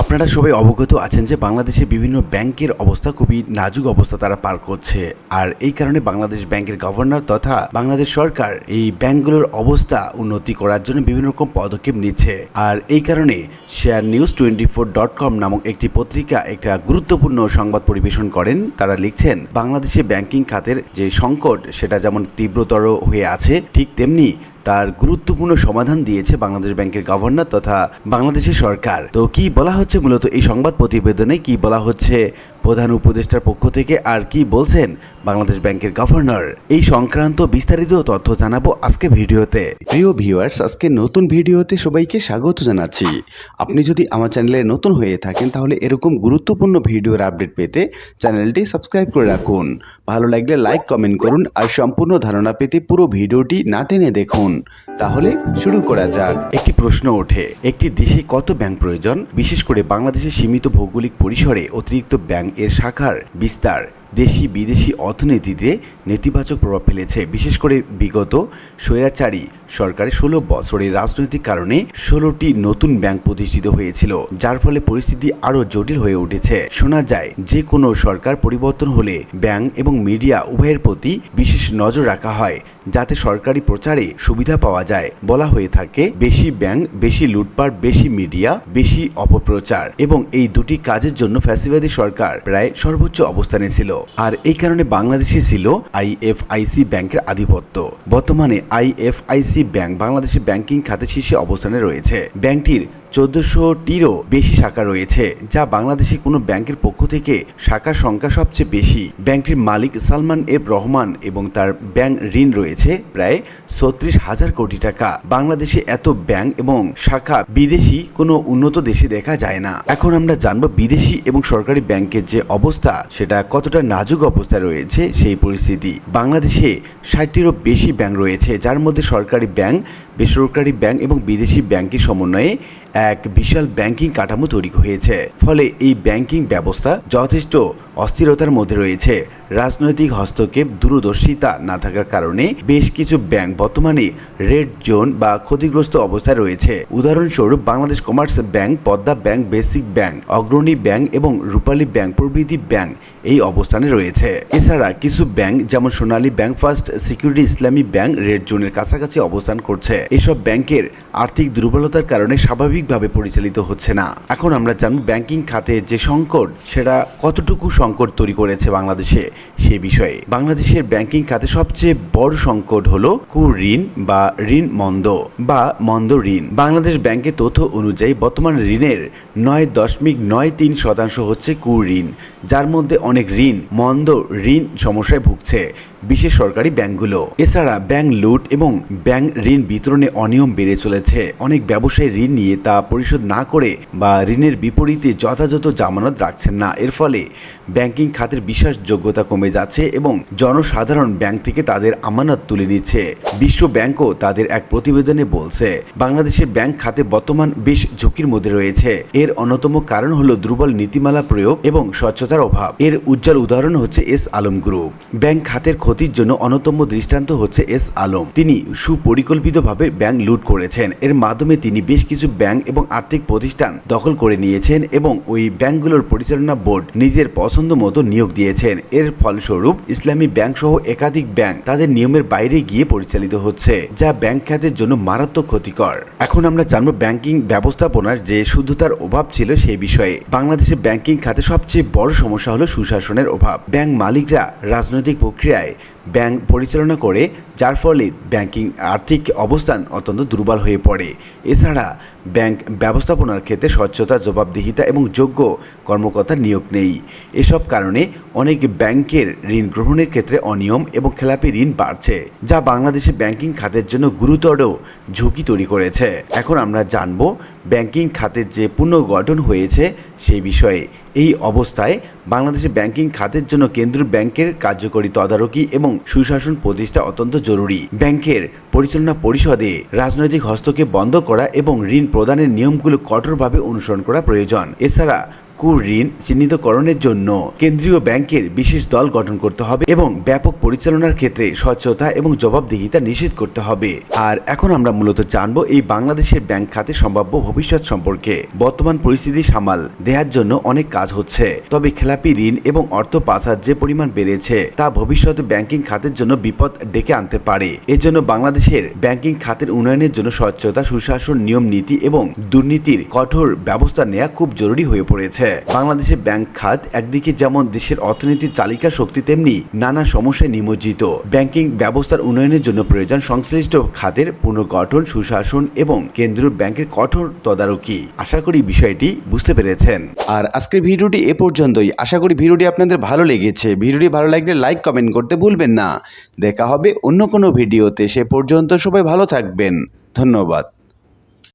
আপনারা সবাই অবগত আছেন যে বাংলাদেশে বিভিন্ন ব্যাংকের অবস্থা খুবই নাজুক অবস্থা তারা পার করছে। আর এই কারণে বাংলাদেশ ব্যাংকের গভর্নর তথা বাংলাদেশ সরকার এই ব্যাংকগুলোর অবস্থা উন্নতি করার জন্য বিভিন্ন রকম পদক্ষেপ নিচ্ছে। আর এই কারণে share news twenty four dot com নামক একটি পত্রিকা একটা গুরুত্বপূর্ণ সংবাদ পরিবেশন করেন। তারা লিখছেন, বাংলাদেশে ব্যাংকিং খাতের যে সংকট, সেটা যেমন তীব্রতর হয়ে আছে, ঠিক তেমনি তার গুরুত্বপূর্ণ সমাধান দিয়েছে বাংলাদেশ ব্যাংকের গভর্নর তথা বাংলাদেশের সরকার। তো কি বলা হচ্ছে মূলত এই সংবাদ প্রতিবেদনে? কি বলা হচ্ছে প্রধান উপদেষ্টার পক্ষ থেকে? আর কি বলছেন বাংলাদেশ ব্যাংকের গভর্নর? এই সংক্রান্ত বিস্তারিত তথ্য জানাব আজকে ভিডিওতে। প্রিয় ভিউয়ার্স, আজকে নতুন ভিডিওতে সবাইকে স্বাগত জানাচ্ছি। আপনি যদি আমার চ্যানেলে নতুন হয়ে থাকেন, তাহলে এরকম গুরুত্বপূর্ণ ভিডিওর আপডেট পেতে চ্যানেলটি সাবস্ক্রাইব করে রাখুন। ভালো লাগলে লাইক কমেন্ট করুন আর সম্পূর্ণ ধারণা পেতে পুরো ভিডিওটি না টেনে দেখুন। তাহলে শুরু করা যাক। একটি প্রশ্ন ওঠে, একটি দেশে কত ব্যাংক প্রয়োজন? বিশেষ করে বাংলাদেশের সীমিত ভৌগোলিক পরিসরে অতিরিক্ত ব্যাংক এর শাখার বিস্তার। দেশি বিদেশি অর্থনীতিতে নেতিবাচক প্রভাব ফেলেছে। বিশেষ করে বিগত স্বৈরাচারী সরকারের ষোলো বছরের রাজনৈতিক কারণে ষোলোটি নতুন ব্যাংক প্রতিষ্ঠিত হয়েছিল, যার ফলে পরিস্থিতি আরও জটিল হয়ে উঠেছে। শোনা যায় যে কোনো সরকার পরিবর্তন হলে ব্যাংক এবং মিডিয়া উভয়ের প্রতি বিশেষ নজর রাখা হয়, যাতে সরকারি প্রচারে সুবিধা পাওয়া যায়। বলা হয়ে থাকে, বেশি ব্যাংক, বেশি লুটপাট, বেশি মিডিয়া, বেশি অপপ্রচার এবং এই দুটি কাজের জন্য ফ্যাসিবাদী সরকার প্রায় সর্বোচ্চ অবস্থানে ছিল। আর এই কারণে বাংলাদেশে ছিল আইএফআইসি ব্যাংকের আধিপত্য। বর্তমানে আইএফআইসি ব্যাংক বাংলাদেশের ব্যাংকিং খাতে শীর্ষে অবস্থানে রয়েছে। ব্যাংকটির চোদ্দশোটিরও বেশি শাখা রয়েছে, যা বাংলাদেশি কোনো ব্যাংকের পক্ষ থেকে শাখার সংখ্যা সবচেয়ে বেশি। ব্যাংকটির মালিক সালমান এফ রহমান এবং তার ব্যাংক ঋণ রয়েছে প্রায় ছত্রিশ হাজার কোটি টাকা। বাংলাদেশে এত ব্যাংক এবং শাখা বিদেশি কোনো উন্নত দেশে দেখা যায় না। এখন আমরা জানব বিদেশি এবং সরকারি ব্যাংকের যে অবস্থা, সেটা কতটা নাজুক অবস্থায় রয়েছে সেই পরিস্থিতি। বাংলাদেশে ষাটটিরও বেশি ব্যাংক রয়েছে, যার মধ্যে সরকারি ব্যাংক, বেসরকারি ব্যাংক এবং বিদেশি ব্যাংকের সমন্বয়ে এক বিশাল ব্যাংকিং কাঠামো তৈরি হয়েছে। ফলে এই ব্যাংকিং ব্যবস্থা যথেষ্ট অস্থিরতার মধ্যে রয়েছে। রাজনৈতিক হস্তক্ষেপ দূরদর্শিতা না থাকার কারণে বেশ কিছু ব্যাংক বর্তমানে রেড জোন বা ক্ষতিগ্রস্ত অবস্থায় রয়েছে। উদাহরণস্বরূপ Bangladesh commerce bank, Padma bank, basic bank, Agrani bank এবং রূপালী ব্যাংক, প্রভৃতি ব্যাংক এই অবস্থানে রয়েছে। এছাড়া কিছু ব্যাংক যেমন Sonali bank, first security Islami bank red জোনের কাছাকাছি অবস্থান করছে। এসব ব্যাংকের আর্থিক দুর্বলতার কারণে স্বাভাবিকভাবে পরিচালিত হচ্ছে না। এখন আমরা জানব ব্যাংকিং খাতে যে সংকট, সেটা কতটুকু সংকট তৈরি করেছে বাংলাদেশে সে বিষয়ে। বাংলাদেশের ব্যাংকিং খাতে সবচেয়ে বড় সংকট হলো কুঋণ বা ঋণ মন্দ বা মন্দ ঋণ। বাংলাদেশ ব্যাংকের তথ্য অনুযায়ী বর্তমান ঋণের নয় দশমিক নয় তিন শতাংশ হচ্ছে কুঋণ যার মধ্যে অনেক ঋণ, মন্দ ঋণ সমস্যায় ভুগছে বিশেষ সরকারি ব্যাংকগুলো। এছাড়া ব্যাংক লুট এবং ব্যাংক ঋণ বিতরণে অনিয়ম বেড়ে চলেছে। অনেক ব্যবসায়ী ঋণ নিয়ে তা পরিশোধ না করে বা ঋণের বিপরীতে যথাযথ জামানত রাখছেন না। এর ফলে ব্যাংকিং খাতের বিশ্বাসযোগ্যতা কমে যাচ্ছে এবং জনসাধারণ ব্যাংক থেকে তাদের আমানত তুলে নিচ্ছে। বিশ্ব ব্যাংকও তাদের এক প্রতিবেদনে বলছে, বাংলাদেশের ব্যাংক খাতে বর্তমান বেশ ঝুঁকির মধ্যে রয়েছে। এর অন্যতম কারণ হলো দুর্বল নীতিমালা প্রয়োগ এবং স্বচ্ছতার অভাব। এর উজ্জ্বল উদাহরণ হচ্ছে এস আলম গ্রুপ। ব্যাংক খাতের ক্ষতির জন্য অন্যতম দৃষ্টান্ত হচ্ছে এস আলম। তিনি সুপরিকল্পিতভাবে ব্যাংক লুট করেছেন। এর মাধ্যমে তিনি বেশ কিছু ব্যাংক এবং আর্থিক প্রতিষ্ঠান দখল করে নিয়েছেন এবং ওই ব্যাংকগুলোর পরিচালনা বোর্ড নিজের পছন্দ মতো নিয়োগ দিয়েছেন। এর ফলস্বরূপ ইসলামী ব্যাংক সহ একাধিক ব্যাংক তাদের নিয়মের বাইরে গিয়ে পরিচালিত হচ্ছে, যা ব্যাংক খাতের জন্য মারাত্মক ক্ষতিকর। এখন আমরা জানব ব্যাংকিং ব্যবস্থাপনার যে শুদ্ধতার অভাব ছিল সেই বিষয়ে। বাংলাদেশের ব্যাংকিং খাতে সবচেয়ে বড় সমস্যা হলো সুশাসনের অভাব। ব্যাংক মালিকরা রাজনৈতিক প্রক্রিয়ায় ব্যাংক পরিচালনা করে, যার ফলে ব্যাংকিং আর্থিক অবস্থান অত্যন্ত দুর্বল হয়ে পড়ে। এছাড়া, ব্যাংক ব্যবস্থাপনার ক্ষেত্রে স্বচ্ছতা, জবাবদিহিতা এবং যোগ্য কর্মকর্তার নিয়োগ নেই। এসব কারণে অনেক ব্যাংকের ঋণ গ্রহণের ক্ষেত্রে অনিয়ম এবং খেলাপি ঋণ বাড়ছে, যা বাংলাদেশে ব্যাংকিং খাতের জন্য গুরুতর ঝুঁকি তৈরি করেছে। এখন আমরা জানব ব্যাংকিং খাতের যে পুনর্গঠন হয়েছে সেই বিষয়ে। এই অবস্থায় বাংলাদেশে ব্যাংকিং খাতের জন্য কেন্দ্রীয় ব্যাংকের কার্যকরী তদারকি এবং সুশাসন প্রতিষ্ঠা অত্যন্ত জরুরি। ব্যাংকের পরিচালনা পরিষদে রাজনৈতিক হস্তক্ষেপ বন্ধ করা এবং ঋণ প্রদানের নিয়মগুলো কঠোরভাবে অনুসরণ করা প্রয়োজন। এছাড়া কু ঋণ চিহ্নিতকরণের জন্য কেন্দ্রীয় ব্যাংকের বিশেষ দল গঠন করতে হবে এবং ব্যাপক পরিচালনার ক্ষেত্রে স্বচ্ছতা এবং জবাবদিহিতা নিশ্চিত করতে হবে। আর এখন আমরা মূলত জানব এই বাংলাদেশের ব্যাংক খাতে সম্ভাব্য ভবিষ্যৎ সম্পর্কে। বর্তমান পরিস্থিতি সামাল দেওয়ার জন্য অনেক কাজ হচ্ছে। তবে খেলাপি ঋণ এবং অর্থ পাচার যে পরিমাণ বেড়েছে, তা ভবিষ্যতে ব্যাংকিং খাতের জন্য বিপদ ডেকে আনতে পারে। এজন্য বাংলাদেশের ব্যাংকিং খাতের উন্নয়নের জন্য স্বচ্ছতা, সুশাসন নিয়ম নীতি এবং দুর্নীতির কঠোর ব্যবস্থা নেওয়া খুব জরুরি হয়ে পড়েছে। বাংলাদেশের ব্যাংক খাত একদিকে যেমন দেশের অর্থনীতির চালিকা শক্তি, তেমনি নানা সমস্যায় নিমজ্জিত। ব্যাংকিং ব্যবস্থার উন্নয়নের জন্য প্রয়োজন সংশ্লিষ্ট খাতের পুনর্গঠন, সুশাসন এবং কেন্দ্রীয় ব্যাংকের কঠোর তদারকি। আশা করি বিষয়টি বুঝতে পেরেছেন। আর আজকের ভিডিওটি এ পর্যন্তই। আশা করি ভিডিওটি আপনাদের ভালো লেগেছে। ভিডিওটি ভালো লাগলে লাইক, কমেন্ট করতে ভুলবেন না। দেখা হবে অন্য কোনো ভিডিওতে। সে পর্যন্ত সবাই ভালো থাকবেন। ধন্যবাদ।